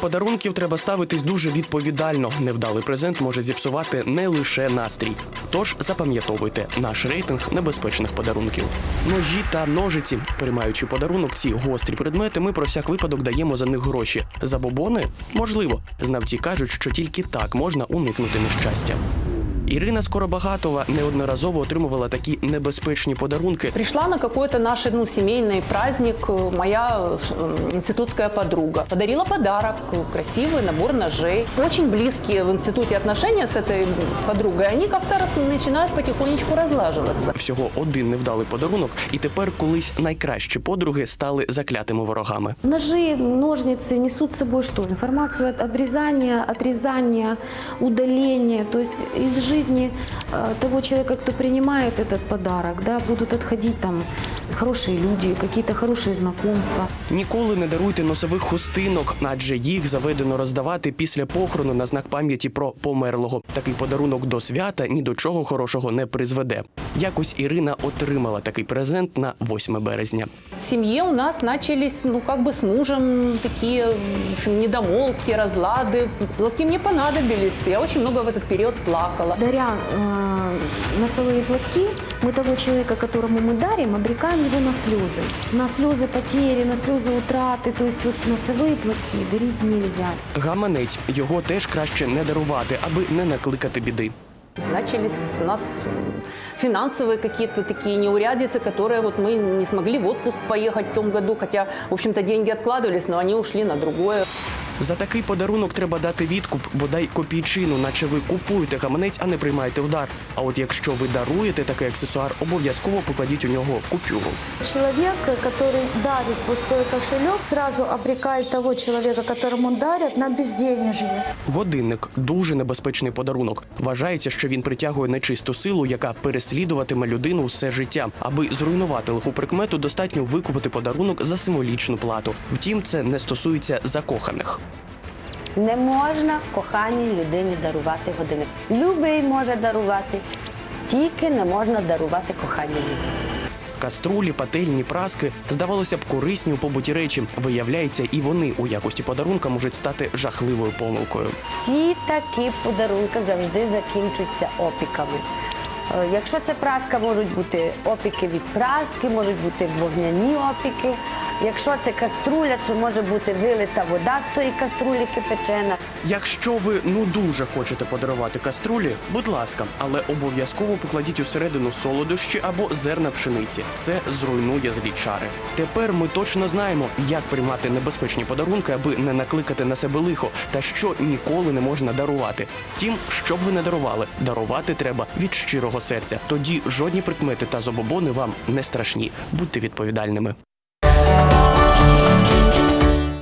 подарунків треба ставитись дуже відповідально. Невдалий презент може зіпсувати не лише настрій. Тож запам'ятовуйте наш рейтинг небезпечних подарунків. Ножі та ножиці, приймаючи подарунок, ці гострі предмети, ми про всяк випадок даємо за них гроші. Забобони можливо. Знавці кажуть, що тільки так можна уникнути нещастя. Ірина Скоробагатова неодноразово отримувала такі небезпечні подарунки, Пришла на какой-то наш ну, семейный праздник э, моя э, институтская подруга. Подарила подарок, э, красивый набор ножей. Очень близкие в институте отношения с этой подругой, они как-то рас- начинают потихонечку разлаживаться. всього один невдалий подарунок, і тепер колись найкращі подруги стали заклятими ворогами. Ножи, ножницы несут с собой что? Информацию от обрезания, отрезания, удаления. То есть из жизни э, того человека, кто принимает этот подарок, да, будут отходить там хорошие люди, какие-то хорошие знакомства. Ніколи не даруйте носових хустинок, адже їх заведено роздавати після похорону на знак пам'яті про померлого. Такий подарунок до свята ні до чого хорошого не призведе. Якось Ірина отримала такий презент на 8 березня. В семье у нас начались, ну, как бы с мужем такие в общем, недомолвки, разлады. Платки мне понадобились. Я очень много в этот период плакала. Даря э, носовые платки, мы того человека, которому мы дарим, обрекаем его на слезы. На слезы потери, на слезы утраты. То есть вот носовые платки дарить нельзя. Гаманець його теж краще не дарувати, аби не накликати біди. Начались у нас м, финансовые какие-то такие неурядицы, которые вот мы не смогли в отпуск поехать в том году, хотя, в общем-то, деньги откладывались, но они ушли на другое. За такий подарунок треба дати відкуп, бодай копійчину, наче ви купуєте гаманець, а не приймаєте удар. А от якщо ви даруєте такий аксесуар, обов'язково покладіть у нього купюру. Человек, который дарит пустой кошелек, сразу обрекает того человека, которому он дарит, на безденежье. Годинник дуже небезпечний подарунок. Вважається, що він притягує нечисту силу, яка переслідуватиме людину все життя. Аби зруйнувати лиху прикмету, достатньо викупити подарунок за символічну плату. Втім, це не стосується закоханих. Не можна коханій людині дарувати годинник. Любий може дарувати, тільки не можна дарувати коханій людині. Каструлі, пательні, праски здавалося б корисні у побуті речі. Виявляється, і вони у якості подарунка можуть стати жахливою помилкою. Всі такі подарунки завжди закінчуються опіками. Е, Якщо це праска, можуть бути опіки від праски, можуть бути вогняні опіки. Якщо це каструля, це може бути вилита вода з тої каструлі кипячена. Якщо ви ну дуже хочете подарувати каструлі, будь ласка, але обов'язково покладіть усередину солодощі або зерна пшениці. Це зруйнує злі чари. Тепер ми точно знаємо, як приймати небезпечні подарунки, аби не накликати на себе лихо, та що ніколи не можна дарувати. Втім, що б ви не дарували, дарувати треба від щирого серця. Тоді жодні прикмети та забобони вам не страшні. Будьте відповідальними. Thank.